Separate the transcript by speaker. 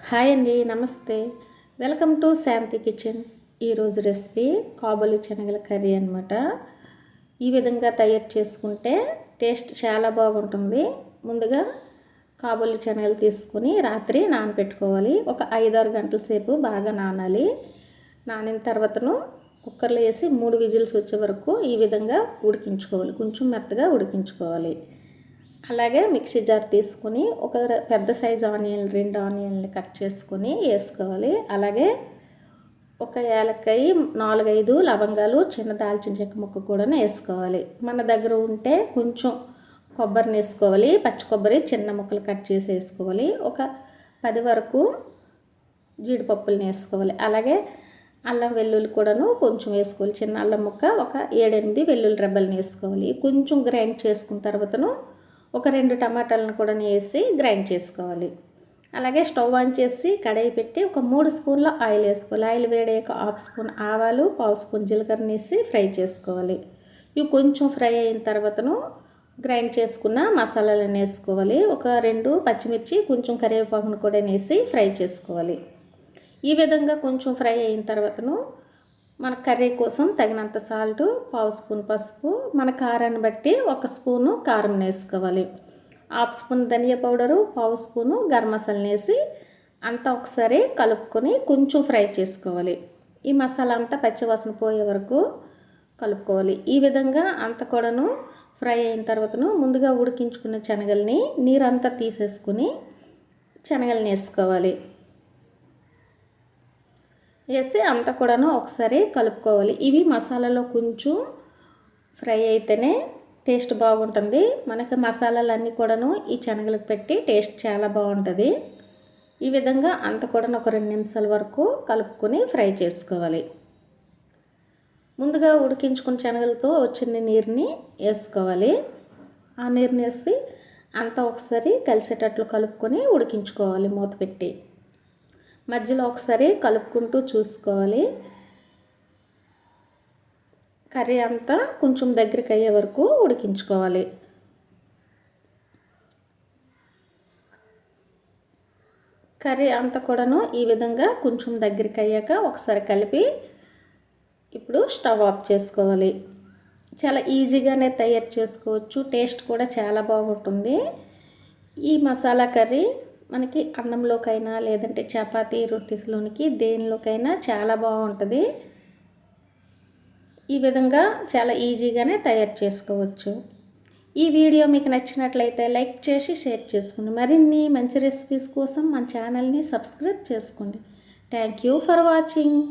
Speaker 1: Hi అండి నమస్తే. Welcome to Shanti kitchen. ఈరోజు రెసిపీ కాబోలి శనగల కర్రీ అనమాట ఈ విధంగా తయారు చేసుకుంటే టేస్ట్ చాలా బాగుంటుంది. ముందుగా కాబోలి శనగలు తీసుకొని రాత్రి నానబెట్టుకోవాలి ఒక ఐదారు గంటల సేపు బాగా నానాలి. నానిన తర్వాతను కుక్కర్లో వేసి మూడు విజిల్స్ వచ్చే వరకు ఈ విధంగా ఉడికించుకోవాలి. కొంచెం మెత్తగా ఉడికించుకోవాలి. అలాగే మిక్సీ జార్ తీసుకొని ఒక పెద్ద సైజు ఆనియన్ రెండు ఆనియన్లు కట్ చేసుకొని వేసుకోవాలి. అలాగే ఒక యాలక్కాయ నాలుగైదు లవంగాలు చిన్న దాల్చిన చెక్క ముక్క కూడా వేసుకోవాలి. మన దగ్గర ఉంటే కొంచెం కొబ్బరిని వేసుకోవాలి. పచ్చి కొబ్బరి చిన్న ముక్కలు కట్ చేసి వేసుకోవాలి. ఒక పది వరకు జీడిపప్పులను వేసుకోవాలి. అలాగే అల్లం వెల్లుల్లి కూడాను కొంచెం వేసుకోవాలి. చిన్న అల్లం ముక్క ఒక ఏడెనిమిది వెల్లుల్లి రెబ్బల్ని వేసుకోవాలి. కొంచెం గ్రైండ్ చేసుకున్న తర్వాతను ఒక రెండు టమాటాలను కూడా వేసి గ్రైండ్ చేసుకోవాలి. అలాగే స్టవ్ ఆన్ చేసి కడాయి పెట్టి ఒక మూడు స్పూన్ల ఆయిల్ వేసుకోవాలి. ఆయిల్ వేడాక హాఫ్ స్పూన్ ఆవాలు పావు స్పూన్ జీలకర్ర వేసి ఫ్రై చేసుకోవాలి. ఇవి కొంచెం ఫ్రై అయిన తర్వాతను గ్రైండ్ చేసుకున్న మసాలాలను వేసుకోవాలి. ఒక రెండు పచ్చిమిర్చి కొంచెం కరివేపాకును కూడా వేసి ఫ్రై చేసుకోవాలి. ఈ విధంగా కొంచెం ఫ్రై అయిన తర్వాతను మన కర్రీ కోసం తగినంత సాల్ట్ పావు స్పూన్ పసుపు మన కారాన్ని బట్టి ఒక స్పూను కారం వేసుకోవాలి హాఫ్ స్పూన్ ధనియా పౌడరు పావు స్పూను గరం మసాలా వేసి అంతా ఒకసారి కలుపుకొని కొంచెం ఫ్రై చేసుకోవాలి. ఈ మసాలా అంతా పచ్చివాసన పోయే వరకు కలుపుకోవాలి. ఈ విధంగా అంత కూడాను ఫ్రై అయిన తర్వాతను ముందుగా ఉడికించుకున్న శనగల్ని నీరంతా తీసేసుకుని శనగల్ని వేసుకోవాలి. వేసి అంతా కూడాను ఒకసారి కలుపుకోవాలి. ఇవి మసాలాలో కొంచెం ఫ్రై అయితేనే టేస్ట్ బాగుంటుంది. మనకి మసాలాలన్నీ కూడాను ఈ శనగలకు పెట్టి టేస్ట్ చాలా బాగుంటుంది. ఈ విధంగా అంత కూడా ఒక రెండు నిమిషాల వరకు కలుపుకొని ఫ్రై చేసుకోవాలి. ముందుగా ఉడికించుకున్న శనగలతో వచ్చిన నీరుని వేసుకోవాలి. ఆ నీరుని వేసి అంతా ఒకసారి కలిసేటట్లు కలుపుకొని ఉడికించుకోవాలి మూత పెట్టి. మధ్యలో ఒకసారి కలుపుకుంటూ చూసుకోవాలి. కర్రీ అంతా కొంచెం దగ్గరికి అయ్యే వరకు ఉడికించుకోవాలి. కర్రీ అంతా కూడాను ఈ విధంగా కొంచెం దగ్గరికి అయ్యాక ఒకసారి కలిపి ఇప్పుడు స్టవ్ ఆఫ్ చేసుకోవాలి. చాలా ఈజీగానే తయారు చేసుకోవచ్చు. టేస్ట్ కూడా చాలా బాగుంటుంది. ఈ మసాలా కర్రీ మనకి అన్నంలోకైనా లేదంటే చపాతీ రొట్టెస్లోనికి దేనిలోకైనా చాలా బాగుంటుంది. ఈ విధంగా చాలా ఈజీగానే తయారు చేసుకోవచ్చు. ఈ వీడియో మీకు నచ్చినట్లయితే లైక్ చేసి షేర్ చేసుకోండి మరిన్ని మంచి రెసిపీస్ కోసం మన ఛానల్ని సబ్స్క్రైబ్ చేసుకోండి. Thank you for watching.